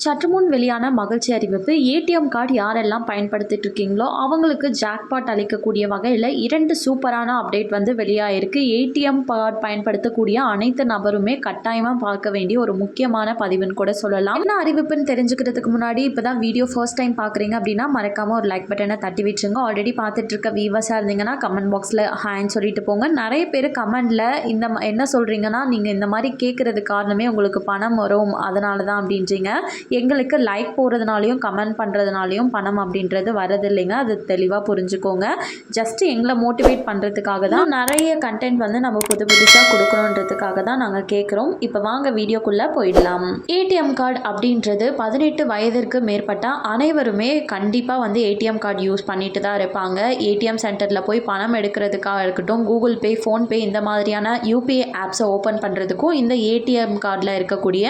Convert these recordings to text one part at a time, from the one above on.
சற்று முன் வெளியான மகிழ்ச்சி அறிவிப்பு ஏடிஎம் கார்டு யாரெல்லாம் பயன்படுத்திட்டு இருக்கீங்களோ அவங்களுக்கு ஜாக்பாட் அளிக்கக்கூடிய வகையில் இரண்டு சூப்பரான அப்டேட் வந்து வெளியாயிருக்கு. ஏடிஎம் கார்டு பயன்படுத்தக்கூடிய அனைத்து நபருமே கட்டாயமாக பார்க்க வேண்டிய ஒரு முக்கியமான பதிவுன்னு கூட சொல்லலாம். என்ன அறிவிப்புன்னு தெரிஞ்சுக்கிறதுக்கு முன்னாடி இப்போ தான் வீடியோ ஃபர்ஸ்ட் டைம் பார்க்குறீங்க அப்படின்னா மறக்காமல் ஒரு லைக் பட்டனை தட்டி விட்டுருங்க ஆல்ரெடி பார்த்துட்டு இருக்க வீவர்ஸாக இருந்தீங்கன்னா கமெண்ட் பாக்ஸில் ஹேன் சொல்லிட்டு போங்க. நிறைய பேர் கமெண்டில் இந்த ம- என்ன சொல்கிறீங்கன்னா நீங்கள் இந்த மாதிரி கேட்குறது காரணமே உங்களுக்கு பணம் வரும். அதனால தான் அப்படின்றீங்க. எங்களுக்கு லைக் போடுறதுனாலையும் கமெண்ட் பண்ணுறதுனாலையும் பணம் அப்படின்றது வரது இல்லைங்க அது தெளிவாக புரிஞ்சுக்கோங்க. ஜஸ்ட் எங்களை மோட்டிவேட் பண்ணுறதுக்காக தான் நிறைய கண்டென்ட் வந்து நம்ம புது புதுசாக கொடுக்கணுன்றதுக்காக தான் நாங்கள் கேட்குறோம் இப்போ வாங்க வீடியோக்குள்ளே போயிடலாம். ஏடிஎம் கார்டு அப்படின்றது பதினெட்டு வயதிற்கு மேற்பட்ட அனைவருமே கண்டிப்பாக வந்து ஏடிஎம் கார்டு யூஸ் பண்ணிட்டு தான் இருப்பாங்க. ஏடிஎம் சென்டரில் போய் பணம் எடுக்கிறதுக்காக இருக்கட்டும் கூகுள் பே ஃபோன்பே இந்த மாதிரியான யூபிஐ ஆப்ஸை ஓப்பன் பண்ணுறதுக்கும் இந்த ஏடிஎம் கார்டில் இருக்கக்கூடிய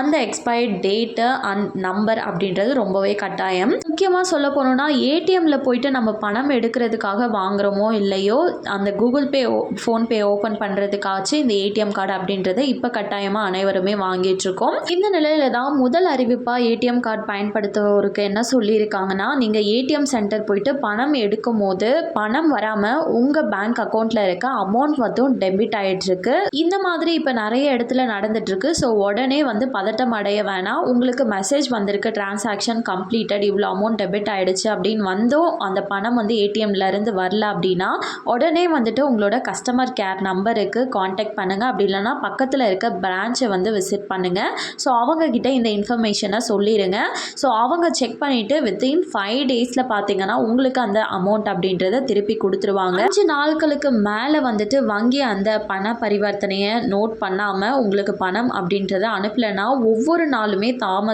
அந்த எக்ஸ்பயர்ட் டேட்டை அந் நம்பர் அப்படின்றது ரொம்பவே கட்டாயம். முக்கியமாக சொல்ல போனோம்னா ஏடிஎம்ல போயிட்டு நம்ம பணம் எடுக்கிறதுக்காக வாங்குறோமோ இல்லையோ அந்த கூகுள் பே ஃபோன்பே ஓப்பன் பண்ணுறதுக்காச்சு இந்த ஏடிஎம் கார்டு அப்படின்றத இப்போ கட்டாயமாக அனைவருமே வாங்கிட்டு இருக்கோம். இந்த நிலையில தான் முதல் அறிவிப்பாக ஏடிஎம் கார்டு பயன்படுத்துவோருக்கு என்ன சொல்லியிருக்காங்கன்னா நீங்கள் ஏடிஎம் சென்டர் போயிட்டு பணம் எடுக்கும் போது பணம் வராமல் உங்கள் பேங்க் அக்கௌண்ட்டில் இருக்க அமௌண்ட் மட்டும் டெபிட் ஆகிட்டுருக்கு இந்த மாதிரி இப்போ நிறைய இடத்துல நடந்துட்டு இருக்கு. ஸோ உடனே வந்து பதட்டம் அடைய வேணாம். உங்களுக்கு மெசேஜ் வந்திருக்கு டிரான்சாக்ஷன் கம்ப்ளீட்டட் இவ்வளோ அமௌண்ட் டெபிட் ஆகிடுச்சு அப்படின்னு வந்தோம் அந்த பணம் வந்து ஏடிஎம்லேருந்து வரல அப்படின்னா உடனே வந்துட்டு உங்களோட கஸ்டமர் கேர் நம்பருக்கு காண்டாக்ட் பண்ணுங்க. அப்படி இல்லைன்னா பக்கத்தில் இருக்க பிரான்ச்சை வந்து விசிட் பண்ணுங்கள் ஸோ அவங்கக்கிட்ட இந்த இன்ஃபர்மேஷனை சொல்லிடுங்க ஸோ அவங்க செக் பண்ணிவிட்டு வித்தின் ஃபைவ் டேஸில் பார்த்தீங்கன்னா உங்களுக்கு அந்த அமௌண்ட் அப்படின்றத திருப்பி கொடுத்துருவாங்க. அஞ்சு நாட்களுக்கு மேலே வந்துட்டு வங்கி அந்த பண பரிவர்த்தனையை நோட் பண்ணாமல் உங்களுக்கு பணம் அப்படின்றத அனுப்பலைன்னா ஒவ்வொரு நாளுமே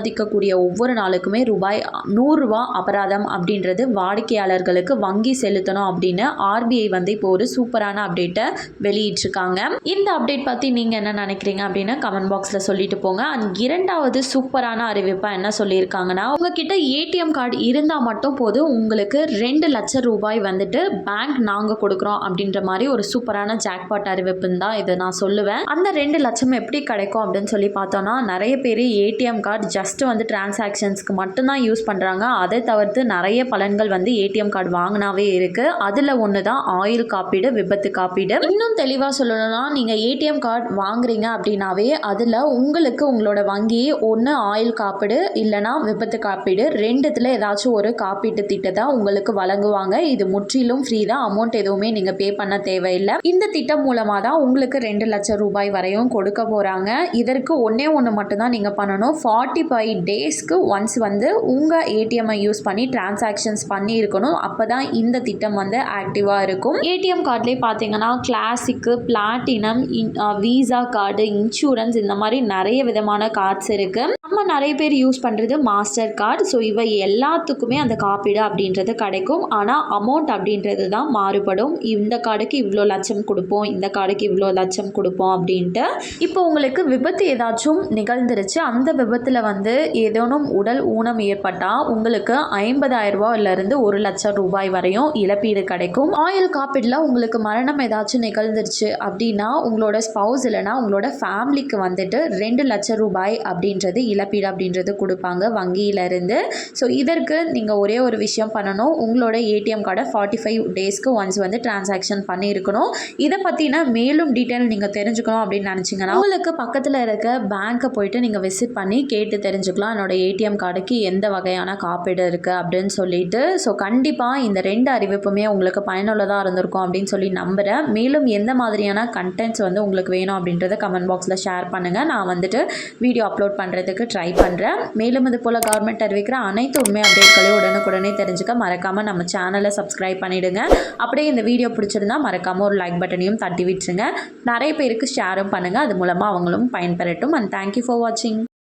தாமதிக்கக்கூடிய ஒவ்வொரு நாளுக்குமே ரூபாய் நூறுரூவா அபராதம் அப்படின்றது வாடிக்கையாளர்களுக்கு வங்கி செலுத்தணும் அப்படின்னு ஆர்பிஐ வந்து இப்போ ஒரு சூப்பரான அப்டேட்டை வெளியிட்டிருக்காங்க. இந்த அப்டேட் பற்றி நீங்கள் என்ன நினைக்கிறீங்க அப்படின்னு கமெண்ட் பாக்ஸில் சொல்லிட்டு போங்க. அண்ட் இரண்டாவது சூப்பரான அறிவிப்பாக என்ன சொல்லியிருக்காங்கன்னா உங்ககிட்ட ஏடிஎம் கார்டு இருந்தால் மட்டும் போதும் உங்களுக்கு ரெண்டு லட்சம் ரூபாய் வந்துட்டு பேங்க் நாங்கள் கொடுக்குறோம் அப்படின்ற மாதிரி ஒரு சூப்பரான ஜாக்பாட் அறிவிப்புன்னு தான் இதை நான் சொல்லுவேன். அந்த ரெண்டு லட்சம் எப்படி கிடைக்கும் அப்படின்னு சொல்லி பார்த்தோன்னா நிறைய பேர் ஏடிஎம் கார்டு ஜஸ்ட் வந்து டிரான்சாக்ஷன்ஸ்க்கு மட்டும்தான் யூஸ் பண்ணுறாங்க அதை தவிர்த்து நிறைய பலன்கள் வந்து ஏடிஎம் கார்டு வாங்கினாவே இருக்குது அதில் ஒன்று தான் ஆயில் காப்பீடு விபத்து காப்பீடு. இன்னும் தெளிவாக சொல்லணும்னா நீங்கள் ஏடிஎம் கார்டு வாங்குறீங்க அப்படின்னாவே அதில் உங்களுக்கு உங்களோட வங்கி ஒன்று ஆயில் காப்பீடு இல்லைனா விபத்து காப்பீடு ரெண்டுத்தில் ஏதாச்சும் ஒரு காப்பீட்டு திட்டத்தை உங்களுக்கு வழங்குவாங்க. இது முற்றிலும் ஃப்ரீ தான். அமௌண்ட் எதுவுமே நீங்கள் பே பண்ண தேவையில்லை. இந்த திட்டம் மூலமாக தான் உங்களுக்கு ரெண்டு லட்சம் ரூபாய் வரையும் கொடுக்க போகிறாங்க இதற்கு ஒன்றே ஒன்று மட்டும்தான் நீங்கள் பண்ணணும். ஃபார்ட்டி ஃபைவ் டேஸ்க்கு ஒன்ஸ் வந்து உங்கள் ஏடிஎம்ஐ யூஸ் பண்ணி டிரான்சாக்ஷன்ஸ் பண்ணி இருக்கணும் அப்போ தான் இந்த திட்டம் வந்து ஆக்டிவாக இருக்கும். ஏடிஎம் கார்ட்லேயே பார்த்தீங்கன்னா classic platinum Visa card insurance இந்த மாதிரி நிறைய விதமான கார்ட்ஸ் இருக்குது நம்ம நிறைய பேர் யூஸ் பண்ணுறது மாஸ்டர் கார்டு ஸோ இவை எல்லாத்துக்குமே அந்த காப்பீடு அப்படின்றது கிடைக்கும். ஆனால் அமௌண்ட் அப்படின்றது தான் மாறுபடும். இந்த கார்டுக்கு இவ்வளோ லட்சம் கொடுப்போம் இந்த கார்டுக்கு இவ்வளோ லட்சம் கொடுப்போம் அப்படின்ட்டு. இப்போ உங்களுக்கு விபத்து ஏதாச்சும் நிகழ்ந்துருச்சு அந்த விபத்தில் வந்து ஏதேனும் உடல் ஊனம் ஏற்பட்டால் உங்களுக்கு ஐம்பதாயிரம் ரூபாயிலிருந்து ஒரு லட்சம் ரூபாய் வரையும் இழப்பீடு கிடைக்கும். ஆயுள் காப்பீடில் உங்களுக்கு மரணம் ஏதாச்சும் நிகழ்ந்துருச்சு அப்படின்னா உங்களோட ஸ்பவுஸ் இல்லைன்னா உங்களோட ஃபேமிலிக்கு வந்துட்டு ரெண்டு லட்சம் ரூபாய் அப்படின்றது இழப்பீடு அப்படின்றது கொடுப்பாங்க வங்கியிலேருந்து. ஸோ இதற்கு நீங்கள் ஒரே ஒரு விஷயம் பண்ணணும். உங்களோட ஏடிஎம் கார்டை ஃபார்ட்டி ஃபைவ் டேஸ்க்கு ஒன்ஸ் வந்து டிரான்சாக்ஷன் பண்ணியிருக்கணும். இதை பற்றின மேலும் டீட்டெயில் நீங்கள் தெரிஞ்சுக்கணும் அப்படின்னு நினச்சிங்கன்னா உங்களுக்கு பக்கத்தில் இருக்க பேங்க்கை போயிட்டு நீங்கள் விசிட் பண்ணி கேட்டு தெரிஞ்சுக்கலாம். என்னோட ஏடிஎம் கார்டுக்கு எந்த வகையான காப்பீடு இருக்குது அப்படின்னு சொல்லிட்டு ஸோ கண்டிப்பாக இந்த ரெண்டு அறிவிப்புமே உங்களுக்கு பயனுள்ளதாக இருந்திருக்கும் அப்படின்னு சொல்லி நம்புகிறேன் மேலும் எந்த மாதிரியான கண்டென்ட்ஸ் வந்து உங்களுக்கு வேணும் அப்படின்றத கமெண்ட் பாக்ஸில் ஷேர் பண்ணுங்கள் நான் வந்துட்டு வீடியோ அப்லோட் பண்ணுறதுக்கு ட்ரை பண்ணுறேன் மேலும் இது போல் கவர்மெண்ட் அறிவிக்கிற அனைத்து உண்மை அப்டேட்களையும் உடனுக்குடனே தெரிஞ்சுக்க மறக்காமல் நம்ம சேனலை சப்ஸ்கிரைப் பண்ணிவிடுங்க அப்படியே இந்த வீடியோ பிடிச்சிருந்தா மறக்காமல் ஒரு லைக் பட்டனையும் தட்டி விட்டுருங்க. நிறைய பேருக்கு ஷேரும் பண்ணுங்கள் அது மூலமாக அவங்களும் பயன்பெறட்டும். அண்ட் தேங்க்யூ ஃபார் வாட்சிங்